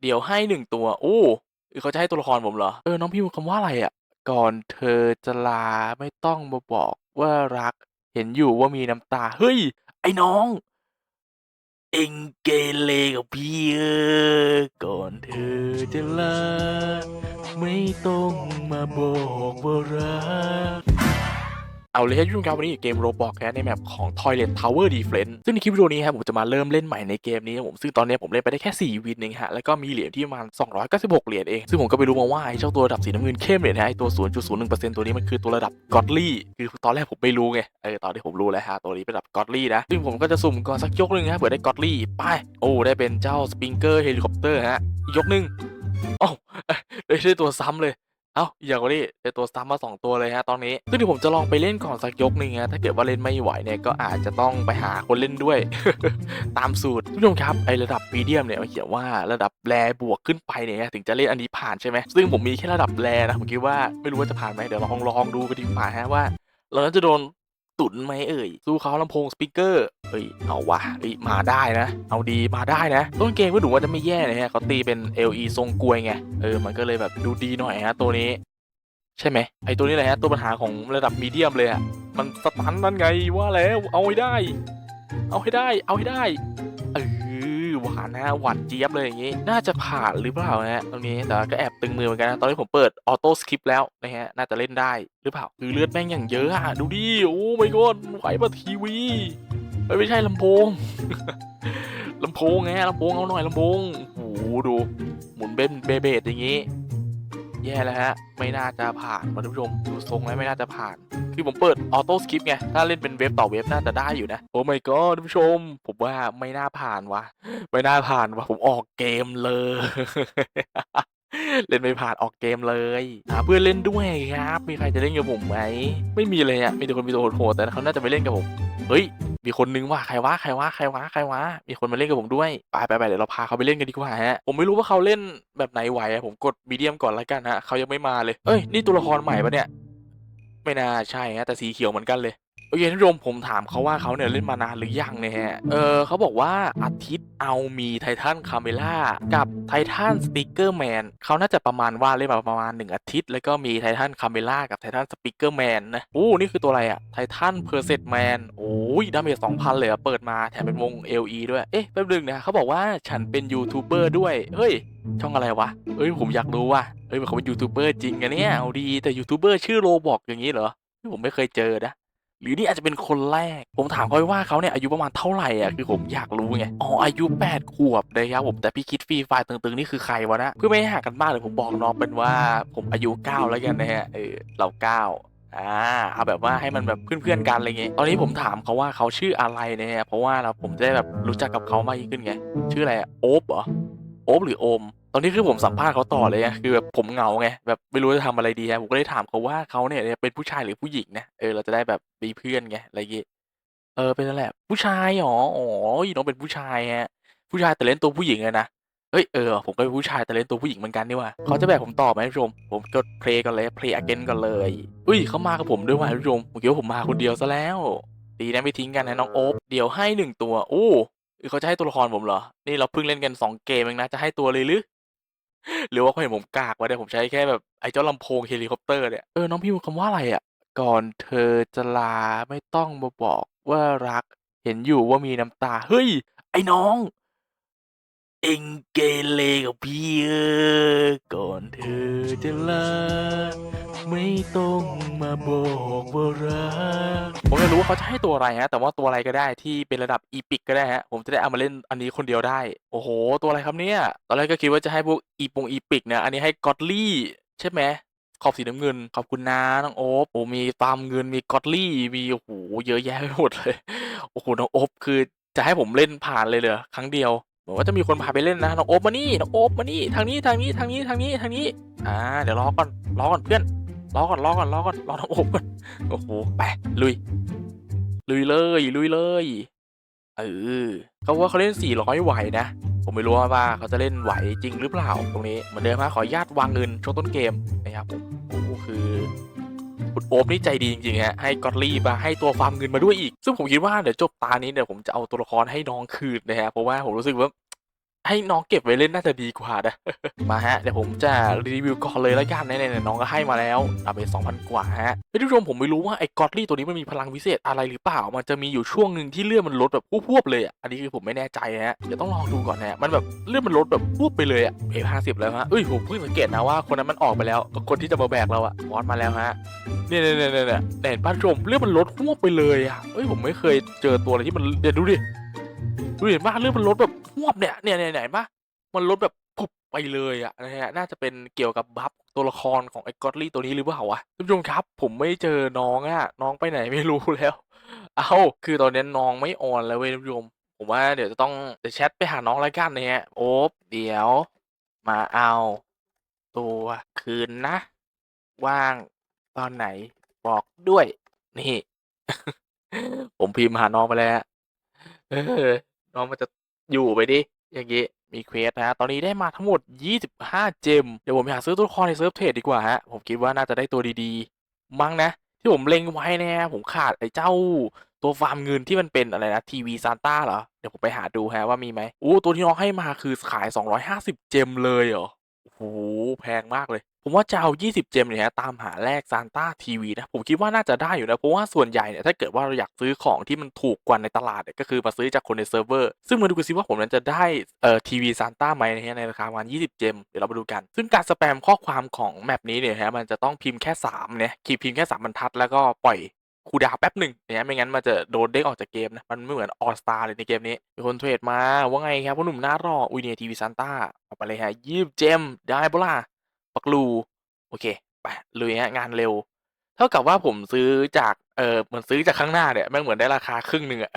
เดี๋ยวให้หนึ่งตัวโอ้เขาจะให้ตัวละครผมเหรอ เออ น้องพิมพ์คำว่าอะไรอะ่ะ ก่อนเธอจะลาไม่ต้องมาบอกว่ารัก เห็นอยู่ว่ามีน้ำตา เฮ้ย ไอ้น้อง เอ็งเกเรกับพี่เออ ก่อนเธอจะลา ไม่ต้องมาบอกว่ารัก เอาเลยครับทุกคนครับวันนี้อยู่เกมโรบอกนะในแมปของ Toilet Tower Defense ซึ่งในคลิปวิดีโอนี้ครับผมจะมาเริ่มเล่นใหม่ในเกมนี้ครับผมซึ่งตอนนี้ผมเล่นไปได้แค่ 4 วินเองฮะแล้วก็มีเหรียญที่ประมาณ 296 เหรียญเอง ซึ่งผมก็ไปรู้มาว่าไอ้เจ้าตัวระดับสีน้ำเงินเข้มเนี่ยนะไอ้ตัว 0.01%ตัวนี้มันคือตัวระดับ Godly คือตอนแรกผมไม่รู้ไงเออตอนที่ผมรู้แล้วฮะตัวนี้เป็นระดับ Godly นะซึ่งผมก็จะสุ่มก่อนสักยกหนึ่งฮะเผื่อได้ Godly ไปโอ้ได้เป็นเจ้า Springer Helicopter ฮะอีกยกหนึ่งโอ้าได้ได้ตัวซ้ำเลย อ้าอย่างนี้เจอตัวซ้ำมา 2 ตัวเลยฮะตอนนี้ซึ่งเดี๋ยวผมจะลองไปเล่นก่อนสักยกหนึ่งฮะถ้าเกิดว่าเล่นไม่ไหวเนี่ยก็อาจจะต้องไปหาคนเล่นด้วย ตามสูตรทุกท่านครับไอระดับมีเดียมเนี่ยมันเขียนว่าระดับแรบวกขึ้นไปเนี่ยถึงจะเล่นอันนี้ผ่านใช่ไหมซึ่งผมมีแค่ระดับแรนะผมคิดว่าไม่รู้ว่าจะผ่านไหมเดี๋ยวลองลองดูกันดีกว่าฮะว่าเราจะโดน ตุนไหมเอ่ยสู้เขาลำโพงสปีกเกอร์เอ้ยเอาวะเอ้ยมาได้นะ เอาดีมาได้นะ ต้นเกมก็ดูว่าจะไม่แย่เลยฮะเขาตีเป็น LE ทรงกลวยไงเออมันก็เลยแบบดูดีหน่อยฮะตัวนี้ ใช่ไหมไอตัวนี้แหละฮะตัวปัญหาของระดับมีเดียมเลยอะมันสตันนั่นไงว่าแล้วเอาให้ได้ เอาให้ได้ เอาให้ได้ หวานนะฮะหวานเจี๊ยบเลยอย่างงี้น่าจะผ่านหรือเปล่านะฮะตรงนี้แต่ก็แอบตึงมือเหมือนกันนะตอนนี้ผมเปิดออโต้สคริปแล้วนะฮะน่าจะเล่นได้หรือเปล่าคือเลือดแม่งอย่างเยอะอะดูดิโอ้ไม่ก้นไหวปะทีวีไม่ใช่ลำโพงลำโพงไงลำโพงเอาหน่อยลำโพงโอ้โหดูหมุนเบนเบเบดอย่างงี้ แย่แล้วฮะ ไม่น่าจะผ่านมาท่านผู้ชมดูทรงแล้วไม่น่าจะผ่าน คือผมเปิดออโต้สคริปไง ถ้าเล่นเป็นเว็บต่อเว็บน่าจะได้อยู่นะ โอ้ไม่ก็ท่านผู้ชม ผมว่าไม่น่าผ่านวะไม่น่าผ่านวะผมออกเกมเลยเล่นไม่ผ่านออกเกมเลยหาเพื่อนเล่นด้วยครับ มีใครจะเล่นกับผมไหม ไม่มีเลยอะมีแต่คนมีตัวโหดแต่เขาน่าจะไม่เล่นกับผม เฮ้ย มีคนนึงว่าใครวะใครวะใครวะใครวะมีคนมาเล่นกับผมด้วยไปไปไปเดี๋ยวเราพาเขาไปเล่นกันดีกว่าฮะผมไม่รู้ว่าเขาเล่นแบบไหนไหวผมกดมีเดียมก่อนละกันฮะเขายังไม่มาเลยเอ้ยนี่ตัวละครใหม่ปะเนี่ยไม่น่าใช่ฮะแต่สีเขียวเหมือนกันเลย โอเคท่านผู้ชมผมถามเขาว่าเขาเนี่ยเล่นมานานหรือยังเนี่ยฮะเออเขาบอกว่าอาทิตย์เอามีไททันคาเมล่ากับไททันสติกเกอร์แมนเขาน่าจะประมาณว่าเล่นมาประมาณหนึ่งอาทิตย์ แล้วก็มีไททันคาเมล่ากับไททันสปิเกอร์แมนนะโอ้นี่คือตัวอะไรอะไททันเพอร์เซตแมนโอ้ยดาเมจสองพันเลยอะเปิดมาแถมเป็นวง LE ด้วยเอ๊ะแป๊บนึงนะเขาบอกว่าฉันเป็นยูทูบเบอร์ด้วยเฮ้ยช่องอะไรวะ เอ้ยผมอยากรู้ว่ะเอ้ยเขาเป็นยูทูบเบอร์จริงอะเนี่ยเอาดีแต่ยูทูบเบอร์ชื่อโรบอกอย่างนี้เหรอที่ผมไม่เคยเจอนะ หรือนี่อาจจะเป็นคนแรก ผมถามเขาไปว่าเขาเนี่ยอายุประมาณเท่าไหร่อะคือผมอยากรู้ไงอ๋ออายุ 8 ขวบนะครับผมแต่พี่คิดฟรีไฟล์ตึงๆนี่คือใครวะนะเพื่อไม่ให้ห่างกันมากเลยผมบอกน้องเป็นว่าผมอายุ 9 แล้วกันนะฮะเออเรา 9อ่าเอาแบบว่าให้มันแบบเพื่อนๆกันอะไรเงี้ยตอนนี้ผมถามเขาว่าเขาชื่ออะไรนะฮะเพราะว่าเราผมจะได้แบบรู้จักกับเขามากยิ่งขึ้นไง ชื่ออะไรอะโอ๊บเหรอโอ๊บหรือโอม ตอนนี้คือผมสัมภาษณ์เขาต่อเลยไงคือแบบผมเหงาไงแบบไม่รู้จะทำอะไรดีฮะผมก็เลยถามเขาว่าเขาเนี่ยเป็นผู้ชายหรือผู้หญิงนะเออเราจะได้แบบมีเพื่อนไงอะไรอย่างงี้เออเป็นนั่นแหละ ผู้ชายหรออ๋อน้องเป็นผู้ชายฮะผู้ชายแต่เล่นตัวผู้หญิงเลยนะเฮ้ยเออผมก็เป็นผู้ชายแต่เล่นตัวผู้หญิงเหมือนกันนี่ว่ะเขาจะแบกผมต่อไหมท่านผู้ชม ผมกดเพลย์กันเลยเพลย์อเกนกันเลยอุ้ยเขามากับผมด้วยว่ะท่านผู้ชมผมคิดว่าผมมาคนเดียวซะแล้ว ดีนะไม่ทิ้งกันนะน้องโอ๊บเดี๋ยวให้หนึ่งตัวโอ้เออเขาจะให้ตัวละครผมเหรอ นี่เราเพิ่งเล่นกันสองเกมเองนะ จะให้ตัวเลยหรือ หรือว่าเขาเห็นผมกากวะเนี่ยผมใช้แค่แบบไอ้เจ้าลำโพงเฮลิคอปเตอร์เนี่ย เออ น้องพิมพ์คำว่าอะไรอะ่ะก่อนเธอจะลาไม่ต้องมาบอกว่ารัก เห็นอยู่ว่ามีน้ำตา เฮ้ย ไอ้น้อง เองเกเรกับพี่เออก่อนเธอจะลาไม่ต้องมาบอกว่ารักผมอยากรู้ว่าเขาจะให้ตัวอะไรฮะ แต่ว่าตัวอะไรก็ได้ที่เป็นระดับอีพิกก็ได้ฮะ ผมจะได้เอามาเล่นอันนี้คนเดียวได้ โอ้โห ตัวอะไรครับเนี่ย ตอนแรกก็คิดว่าจะให้พวกอีปงอีพิกนะ อันนี้ให้ก็อดลี่ใช่ไหมขอบสีน้ำเงิน ขอบคุณนะน้องโอ๊บโอ้มีฟามเงินมีก็อดลี่มีโอ้โหเยอะแยะไปหมดเลย โอ้โหน้องโอ๊บคือจะให้ผมเล่นผ่านเลยเหรอครั้งเดียว เหมือนว่าจะมีคนพาไปเล่นนะน้องโอ๊บมานี่น้องโอ๊บมานี่ทางนี้ทางนี้ทางนี้ทางนี้ทางนี้ อ่า เดี๋ยวรอก่อนรอก่อนเพื่อนรอก่อนรอก่อนรอก่อนรอน้องโอ๊บก่อนโอ้โหไปลุย ลุยเลยลุยเลยเออเขาว่าเขาเล่น 400 ไหวนะ ผมไม่รู้ว่าเขาจะเล่นไหวจริงหรือเปล่าตรงนี้เหมือนเดิมฮะขออนุญาตวางเงินช่วงต้นเกมนะครับผมโอ้โหคือ คุณโอบนี่ใจดีจริงๆฮะให้กอตลี่มาให้ตัวฟาร์มเงินมาด้วยอีก ซึ่งผมคิดว่าเดี๋ยวจบตานี้เดี๋ยวผมจะเอาตัวละครให้น้องคืนนะฮะเพราะว่าผมรู้สึกว่า ให้น้องเก็บไว้เล่นน่าจะดีกว่านะ มาฮะ เดี๋ยวผมจะรีวิวก่อนเลยแล้วกันไหนๆน้องก็ให้มาแล้วเอาไป2,000กว่าฮะเฮ้ยทุกผู้ชมผมไม่รู้ว่าไอ้กอตลี่ตัวนี้มันมีพลังวิเศษอะไรหรือเปล่า มันจะมีอยู่ช่วงหนึ่งที่เลือดมันลดแบบพวบเลยอะ อันนี้คือผมไม่แน่ใจฮะ เดี๋ยวต้องลองดูก่อนนะมันแบบเลือดมันลดแบบพวบไปเลยอะเพย์ห้าสิบแล้วฮะเอ้ยผมเพิ่งสังเกตนะว่าคนนั้นมันออกไปแล้ว คนที่จะมาแบกเราอะบอสมาแล้วฮะเนี่ยเนี่ยเนี่ยเนี่ยเห็นป้าชมเลือดมันลดพวบไปเลยอะเอ้ยผมไม่เคยเจอตัวอะไรที่มันเดี๋ยวดูดิ ดูเห็นป่ะเลือดมันลดแบบพวบเนี่ยเนี่ยไหนป่ะมันลดแบบพุบไปเลยอะนะฮะน่าจะเป็นเกี่ยวกับบัฟตัวละครของไอ้กอตลี่ตัวนี้หรือเปล่าวะท่านผู้ชมครับ ผมไม่เจอน้องอะน้องไปไหนไม่รู้แล้ว เอาคือตอนนี้น้องไม่ออนแล้วเว้ยท่านผู้ชมผมว่าเดี๋ยวจะต้องเดี๋ยวแชทไปหาน้องแล้วกันนะฮะโอ๊บเดี๋ยว มาเอา ตัวคืนนะ ว่างตอนไหนบอกด้วย นี่ ผมพิมพ์หาน้องไปแล้ว น้องมันจะอยู่ไปดิ อย่างงี้ มีเควสนะตอนนี้ได้มาทั้งหมด 25 เจม เดี๋ยวผมไปหาซื้อตัวละครในเซิร์ฟเทรดดีกว่าฮะ ผมคิดว่าน่าจะได้ตัวดีๆ มั้งนะ ที่ผมเล็งไว้นะ ผมขาดไอ้เจ้าตัวฟาร์มเงินที่มันเป็นอะไรนะทีวีซานต้าเหรอ เดี๋ยวผมไปหาดูฮะว่ามีไหมอู้ตัวที่น้องให้มาคือขาย 250 เจมเลยเหรอ โอ้โหแพงมากเลย ผมว่าจะเอา 20 เจมเนี่ยฮะตามหาแลกซานต้าทีวีนะ ผมคิดว่าน่าจะได้อยู่นะ เพราะว่าส่วนใหญ่เนี่ย ถ้าเกิดว่าเราอยากซื้อของที่มันถูกกว่าในตลาดเนี่ย ก็คือมาซื้อจากคนในเซิร์ฟเวอร์ ซึ่งมาดูกันซิว่าผมนั้นจะได้ เอ่อ ทีวีซานต้าไหมนะฮะ ในราคาประมาณ 20 เจม เดี๋ยวเรามาดูกัน ซึ่งการสแปมข้อความของแมปนี้เนี่ยฮะ มันจะต้องพิมพ์แค่3เนี่ย คีย์พิมพ์แค่ 3 บรรทัด แล้วก็ปล่อย คูดาวแป๊บหนึ่งเนี่ยไม่งั้นมันจะโดนเด้งออกจากเกมนะ มันไม่เหมือนออสตาเลยในเกมนี้ มีคนเทรดมา ว่าไงครับพ่อหนุ่มหน้ารออุยเนียทีวีซานต้าเอาไปเลยฮะยีบเจมได้ปะล่ะปักลู โอเค ไปเลยฮะงานเร็ว ท่ากับว่าผมซื้อจาก เออเหมือนซื้อจากข้างหน้าเนี่ยแม่งเหมือนได้ราคาครึ่งหนึ่งอะ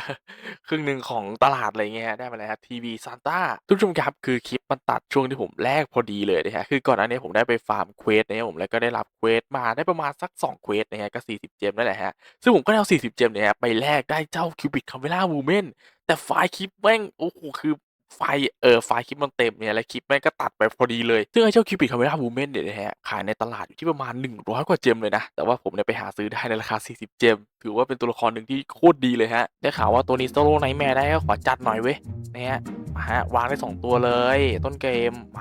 ครึ่งหนึ่งของตลาดอะไรเงี้ยได้มาแล้วครับทีวีซานต้าทุกชมครับคือคลิปมันตัดช่วงที่ผมแลกพอดีเลยนะฮะคือก่อนหน้านี้ผมได้ไปฟาร์มเควสนะครับผมแล้วก็ได้รับเควสมาได้ประมาณสัก2เควสนะฮะก็ 40 เจมนั่นแหละฮะซึ่งผมก็ได้เอา40 เจมเนี่ยไปแลกได้เจ้าคิวบิดคาเมล่าวูเมนแต่ไฟล์คลิปแม่งโอ้โหคือ ไฟเออไฟคลิปมันเต็มเนี่ยแล้วคลิปแม่งก็ตัดไปพอดีเลย ซึ่งไอ้เจ้าคิวบิดคาเมล่าวูเมนเนี่ยนะฮะขายในตลาดอยู่ที่ประมาณ 100 กว่าเจมเลยนะ แต่ว่าผมเนี่ยไปหาซื้อได้ในราคา 40 เจม ถือว่าเป็นตัวละครหนึ่งที่โคตรดีเลยฮะ ได้ข่าวว่าตัวนี้โซโล่ไนแมร์ได้ก็ขอจัดหน่อยเว้ยนะฮะมาฮะวางได้ 2 ตัวเลย ต้นเกมไป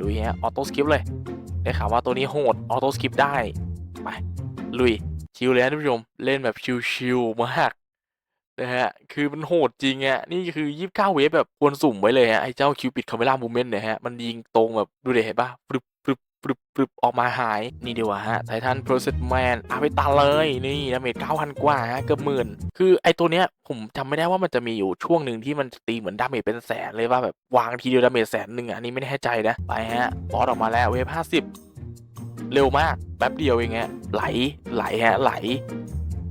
ลุยฮะออโต้สกิปเลย ได้ข่าวว่าตัวนี้โหดออโต้สกิปได้ไปลุยชิลเลยนะท่านผู้ชมเล่นแบบชิลๆมาก นะฮะ คือมันโหดจริงอะนี่คือ 29 เวฟแบบควรสุ่มไว้เลยฮะไอ้เจ้าคิวปิดคาเมล่ามูเมนต์เนี่ยฮะ มันยิงตรงแบบดูเด็เห็นปะปรึบปรึบปรึบปรึบออกมาหาย นี่ดีกว่าฮะไททันโปรเซสแมนอาไปตาเลยนี่ดาเมจ9,000 กว่าฮะเกือบหมื่น คือไอ้ตัวเนี้ยผมจำไม่ได้ว่ามันจะมีอยู่ช่วงหนึ่งที่มันตีเหมือนดาเมจเป็นแสนเลยว่าแบบวางทีเดียวดาเมจแสนหนึ่งอะอันนี้ไม่แน่ใจนะไปฮะบอสออกมาแล้วเวฟ50 เร็วมากแป๊บเดียวเองฮะไหลไหลฮะไหล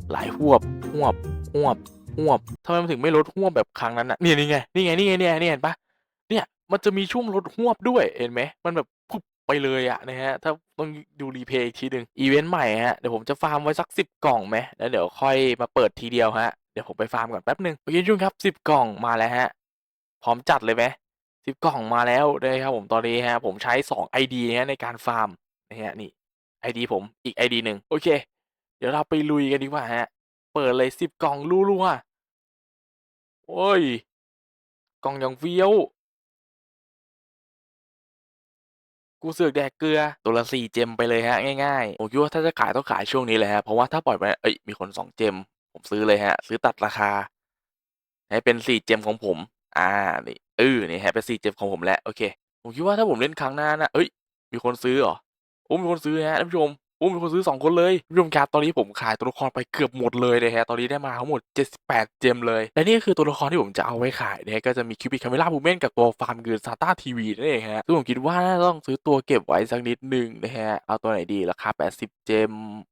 ไหลหวบหวบหวบ หวบทำไมมันถึงไม่ลดหวบแบบครั้งนั้นอะเนี่ยนี่ไงนี่ไงนี่ไงเนี่ยเนี่ยเห็นปะเนี่ยมันจะมีช่วงลดหวบด้วยเห็นไหมมันแบบพุบไปเลยอะนะฮะถ้าต้องดูรีเพย์อีกทีหนึ่งอีเวนต์ใหม่ฮะเดี๋ยวผมจะฟาร์มไว้สักสิบกล่องไหมแล้วเดี๋ยวค่อยมาเปิดทีเดียวฮะเดี๋ยวผมไปฟาร์มก่อนแป๊บหนึ่งโอเคจุนครับสิบกล่องมาแล้วฮะพร้อมจัดเลยไหมสิบกล่องมาแล้วนะครับผมตอนนี้ฮะผมใช้สองไอดีฮะในการฟาร์มนะฮะนี่ไอดีผมอีกไอดีหนึ่งโอเค เดี๋ยวเราไปลุยกันดีกว่าฮะเปิดเลยสิบกล่องรัวๆ โอ้ย กล่องอย่างเฟี้ยว กูเสือกแดกเกลือ ตัวละสี่เจมไปเลยฮะ ง่ายๆ ผมคิดว่าถ้าจะขายต้องขายช่วงนี้เลยฮะ เพราะว่าถ้าปล่อยไป เอ้ย มีคนสองเจม ผมซื้อเลยฮะ ซื้อตัดราคา ให้เป็นสี่เจมของผม อ่า นี่เออนี่ฮะ เป็นสี่เจมของผมแล้ว โอเค ผมคิดว่าถ้าผมเล่นครั้งหน้านะเอ้ย มีคนซื้อเหรอ โอ้ มีคนซื้อฮะท่านผู้ชมโอ้มีคนซื้อสองคนเลยท่านผู้ชมครับตอนนี้ผมขายตัวละครไปเกือบหมดเลยนะฮะตอนนี้ได้มาทั้งหมด 78 เจมเลย และนี่ก็คือตัวละครที่ผมจะเอาไว้ขายนะฮะก็จะมีคิวบิคาเมล่าบูเมนกับตัวฟาร์มเงินซาต้าทีวีนั่นเองฮะซึ่งผมคิดว่าน่าจะต้องซื้อตัวเก็บไว้สักนิดหนึ่งนะฮะเอาตัวไหนดีราคา 80 เจม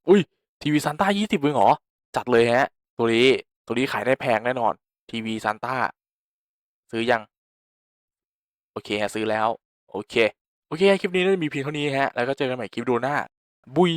อุ้ยทีวีซานต้า20เองเหรอจัดเลยฮะ ตัวนี้ตัวนี้ขายได้แพงแน่นอนทีวีซานต้าซื้อยัง โอเคฮะซื้อแล้ว โอเค โอเค คลิปนี้น่าจะมีเพียงเท่านี้ฮะ แล้วก็เจอกันใหม่คลิปดีโอหน้า บุย